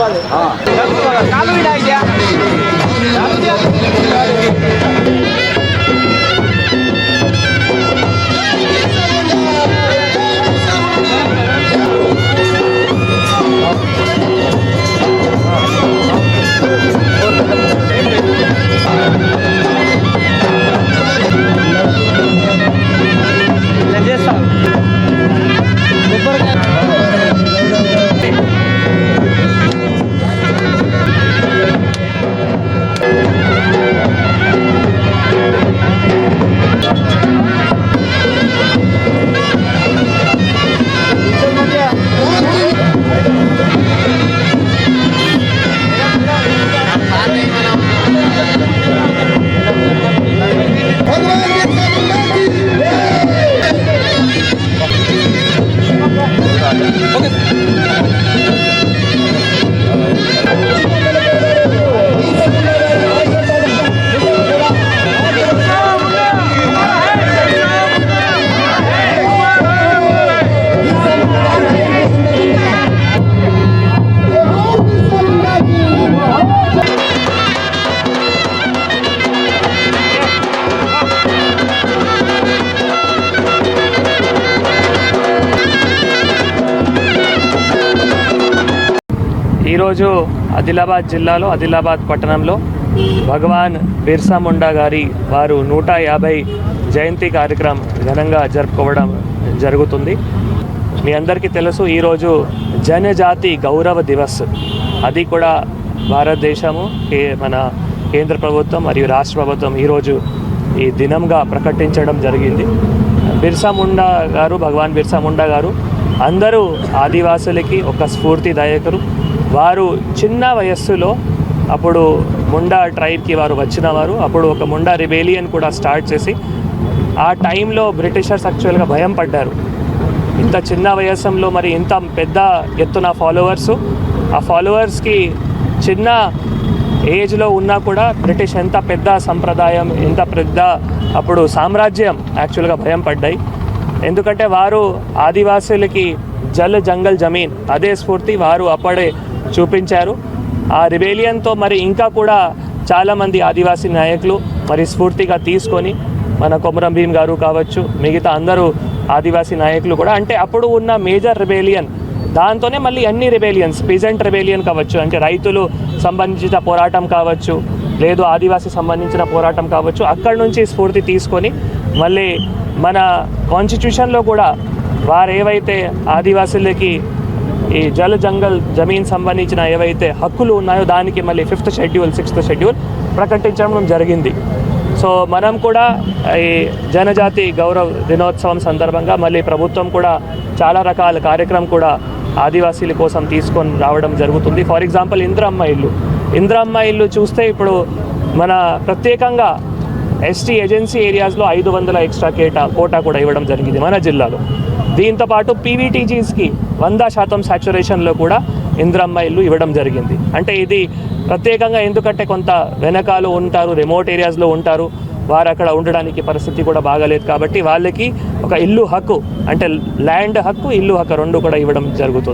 பாரு ఈరోజు ఆదిలాబాద్ జిల్లాలో ఆదిలాబాద్ పట్టణంలో భగవాన్ బిర్సా ముండా గారి వారు నూట యాభై జయంతి కార్యక్రమం ఘనంగా జరుపుకోవడం జరుగుతుంది. మీ అందరికీ తెలుసు ఈరోజు జనజాతి గౌరవ దివస్. అది కూడా భారతదేశము మన కేంద్ర ప్రభుత్వం మరియు రాష్ట్ర ప్రభుత్వం ఈరోజు ఈ దినంగా ప్రకటించడం జరిగింది. బిర్సా ముండా గారు భగవాన్ బిర్సా ముండా గారు అందరూ ఆదివాసులకి ఒక స్ఫూర్తిదాయకులు. వారు చిన్న వయస్సులో అప్పుడు ముండా ట్రైబ్కి వారు వచ్చిన వారు అప్పుడు ఒక ముండా రిబేలియన్ కూడా స్టార్ట్ చేసి ఆ టైంలో బ్రిటిషర్స్ యాక్చువల్గా భయం పడ్డారు. ఇంత చిన్న వయస్సులో మరి ఇంత పెద్ద ఎత్తున ఫాలోవర్స్ ఆ ఫాలోవర్స్కి చిన్న ఏజ్లో ఉన్నా కూడా బ్రిటిష్ ఎంత పెద్ద సంప్రదాయం ఎంత పెద్ద అప్పుడు సామ్రాజ్యం యాక్చువల్గా భయం పడ్డాయి. ఎందుకంటే వారు ఆదివాసులకి జల్ జంగల్ జమీన్ అదే స్ఫూర్తి వారు అప్పుడే చూపించారు. ఆ రిబేలియన్తో మరి ఇంకా కూడా చాలామంది ఆదివాసీ నాయకులు మరి స్ఫూర్తిగా తీసుకొని మన కొమరం భీమ్ గారు కావచ్చు మిగతా అందరూ ఆదివాసీ నాయకులు కూడా అంటే అప్పుడు ఉన్న మేజర్ రిబేలియన్ దాంతోనే మళ్ళీ అన్ని రిబేలియన్స్ పీజెంట్ రిబేలియన్ కావచ్చు అంటే రైతులు సంబంధించిన పోరాటం కావచ్చు లేదు ఆదివాసీ సంబంధించిన పోరాటం కావచ్చు అక్కడ నుంచి స్ఫూర్తి తీసుకొని మళ్ళీ మన కాన్స్టిట్యూషన్లో కూడా వారు ఏవైతే ఆదివాసులకి ఈ జల జంగల్ జమీన్ సంబంధించిన ఏవైతే హక్కులు ఉన్నాయో దానికి మళ్ళీ ఫిఫ్త్ షెడ్యూల్ సిక్స్త్ షెడ్యూల్ ప్రకటించడం జరిగింది. సో మనం కూడా ఈ జనజాతి గౌరవ దినోత్సవం సందర్భంగా మళ్ళీ ప్రభుత్వం కూడా చాలా రకాల కార్యక్రమం కూడా ఆదివాసీల కోసం తీసుకొని రావడం జరుగుతుంది. ఫర్ ఎగ్జాంపుల్ ఇంద్రమ్మ ఇల్లు. ఇంద్రమ్మ ఇల్లు చూస్తే ఇప్పుడు మన ప్రత్యేకంగా ఎస్టీ ఏజెన్సీ ఏరియాస్లో ఐదు వందల ఎక్స్ట్రా కేటా కోటా కూడా ఇవ్వడం జరిగింది మన జిల్లాలో. దీంతో పాటు పీవీటీజీస్కి వంద శాతం సాచురేషన్లో కూడా ఇంద్రమ్మ ఇల్లు ఇవ్వడం జరిగింది. అంటే ఇది ప్రత్యేకంగా ఎందుకంటే కొంత వెనకాలు ఉంటారు రిమోట్ ఏరియాస్లో ఉంటారు వారు అక్కడ ఉండడానికి పరిస్థితి కూడా బాగాలేదు కాబట్టి వాళ్ళకి ఒక ఇల్లు హక్కు అంటే ల్యాండ్ హక్కు ఇల్లు హక్కు రెండు కూడా ఇవ్వడం జరుగుతుంది.